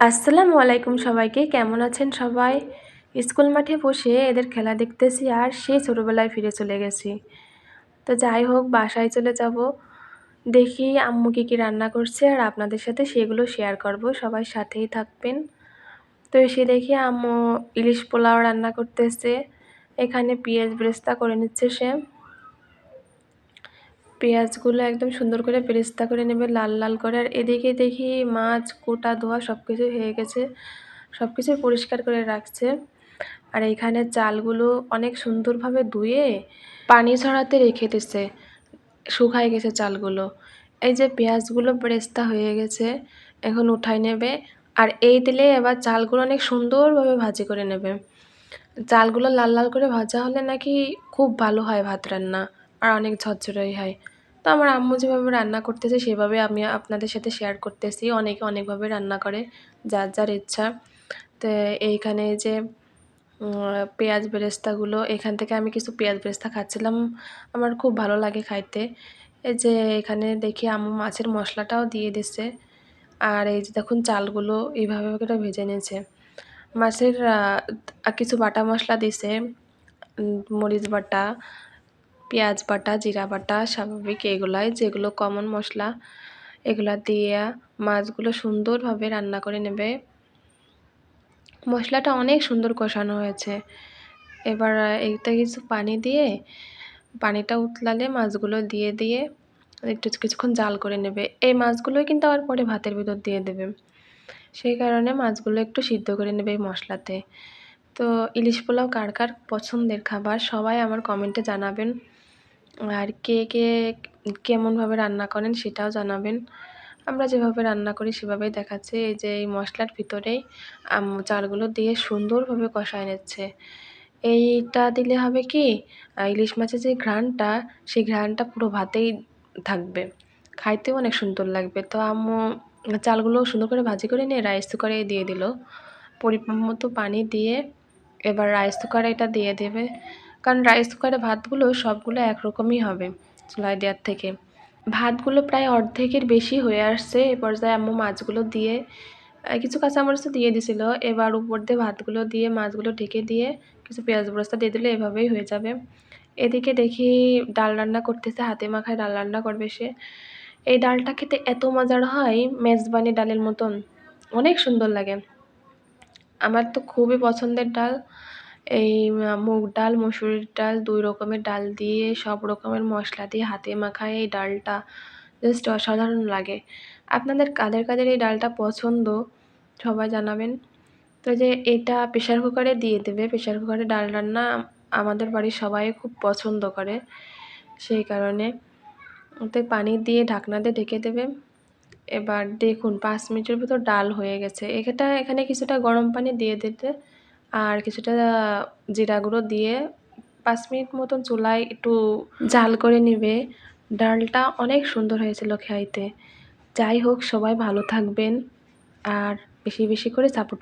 আসসালামু আলাইকুম সবাইকে। কেমন আছেন সবাই? স্কুল মাঠে বসে এদের খেলা দেখতেছি আর সেই ছোটোবেলায় ফিরে চলে গেছি। তো যাই হোক, বাসায় চলে যাব। দেখি আম্মু কী কী রান্না করছে আর আপনাদের সাথে সেগুলো শেয়ার করব। সবাই সাথেই থাকবেন। তো এসে দেখি আম্মু ইলিশ পোলাও রান্না করতেছে। এখানে পেঁয়াজ ব্রেস্তা করে নিচ্ছে সে। পেঁয়াজগুলো একদম সুন্দর করে বেরেস্তা করে নেবে, লাল লাল করে। আর এদিকে দেখি মাছ, কোটা ধোয়া সব কিছু হয়ে গেছে সব কিছু পরিষ্কার করে রাখছে। আর এইখানে চালগুলো অনেক সুন্দরভাবে ধুয়ে পানি ছড়াতে রেখে দিছে, শুকায় গেছে চালগুলো। এই যে পেঁয়াজগুলো বেরেস্তা হয়ে গেছে, এখন উঠাই নেবে। আর এই দিলে এবার চালগুলো অনেক সুন্দরভাবে ভাজি করে নেবে। চালগুলো লাল লাল করে ভাজা হলে নাকি খুব ভালো হয় ভাত রান্না। আর অনেক ঝরঝরাই হয়। তো আমার আম্মু যেভাবে রান্না করতেছে, সেভাবে আমি আপনাদের সাথে শেয়ার করতেছি। অনেকে অনেকভাবে রান্না করে, যার যার ইচ্ছা। তো এইখানে যে পেঁয়াজ বেরেস্তাগুলো, এখান থেকে আমি কিছু পেঁয়াজ বেরেস্তা খাচ্ছিলাম। আমার খুব ভালো লাগে খাইতে। এই যে এখানে দেখি আম্মু মাছের মশলাটাও দিয়ে দিছে আর এই যে দেখুন চালগুলো এইভাবে করে ভেজে নিয়েছে। মাছের কিছু বাটা মশলা দিছে মরিচ বাটা পেঁয়াজ বাটা, জিরা বাটা, স্বাভাবিক এগুলাই, যেগুলো কমন মশলা, এগুলা দিয়ে মাছগুলো সুন্দরভাবে রান্না করে নেবে। মশলাটা অনেক সুন্দর কষানো হয়েছে। এবার এইটা কিছু পানি দিয়ে, পানিটা উতলালে মাছগুলো দিয়ে দিয়ে একটু কিছুক্ষণ জাল করে নেবে। এই মাছগুলোই কিন্তু আবার পরে ভাতের ভিতর দিয়ে দেবে। সেই কারণে মাছগুলো একটু সিদ্ধ করে নেবে এই মশলাতে। তো ইলিশ পোলাও কার কার পছন্দের খাবার সবাই আমার কমেন্টে জানাবেন। আর কে কে কেমনভাবে রান্না করেন সেটাও জানাবেন। আমরা যেভাবে রান্না করি সেভাবেই দেখাচ্ছে। এই যে এই মশলার ভিতরেই চালগুলো দিয়ে সুন্দরভাবে কষায় নিচ্ছে। এইটা দিলে হবে কি ইলিশ মাছের যে ঘ্রাণটা, সেই ঘ্রাণটা পুরো ভাতেই থাকবে। খাইতেও অনেক সুন্দর লাগবে। তো আম্মু চালগুলো সুন্দর করে ভাজি করে নিয়ে রাইস কুকারে দিয়ে দিল। পরিমাণ মতো পানি দিয়ে এবার রাইস কুকারে এটা দিয়ে দেবে। কারণ রাইস কুকারে ভাতগুলো সবগুলো একরকমই হবে চুলায় দেওয়ার থেকে। ভাতগুলো প্রায় অর্ধেকের বেশি হয়ে আসছে, এ পর্যায়ে আম্মু মাছগুলো দিয়ে কিছু কাঁচামরিচ তো দিয়ে দিছিল। এবার উপর দিয়ে ভাতগুলো দিয়ে মাছগুলো ঢেকে দিয়ে কিছু পেঁয়াজ বস্তা দিয়ে দিলে এভাবেই হয়ে যাবে। এদিকে দেখি ডাল রান্না করতেছে, হাতে মাখায় ডাল রান্না করবে সে। এই ডালটা খেতে এত মজার হয়, মেজবানি ডালের মতন। অনেক সুন্দর লাগে। আমার তো খুবই পছন্দের ডাল। এই মুগ ডাল, মসুরির ডাল, দুই রকমের ডাল দিয়ে সব রকমের মশলা দিয়ে হাতে মাখায় এই ডালটা। জাস্ট অসাধারণ লাগে। আপনাদের কাদের কাদের এই ডালটা পছন্দ, সবাই জানাবেন। তো যে এটা প্রেশার কুকারে দিয়ে দেবে। প্রেশার কুকারে ডাল রান্না আমাদের বাড়ির সবাই খুব পছন্দ করে। সেই কারণে ওতে পানি দিয়ে ঢাকনা দিয়ে ঢেকে দেবে। এবার দেখুন, পাঁচ মিনিটের ভিতর ডাল হয়ে গেছে। এটা এখানে কিছুটা গরম পানি দিয়ে দিতে আর কিছুটা জিরা গুঁড়ো দিয়ে পাঁচ মিনিট মতন চুলায় একটু জাল করে নিবে। ডালটা অনেক সুন্দর হয়েছিল খাইতে যাই হোক, সবাই ভালো থাকবেন আর বেশি বেশি করে সাপোর্ট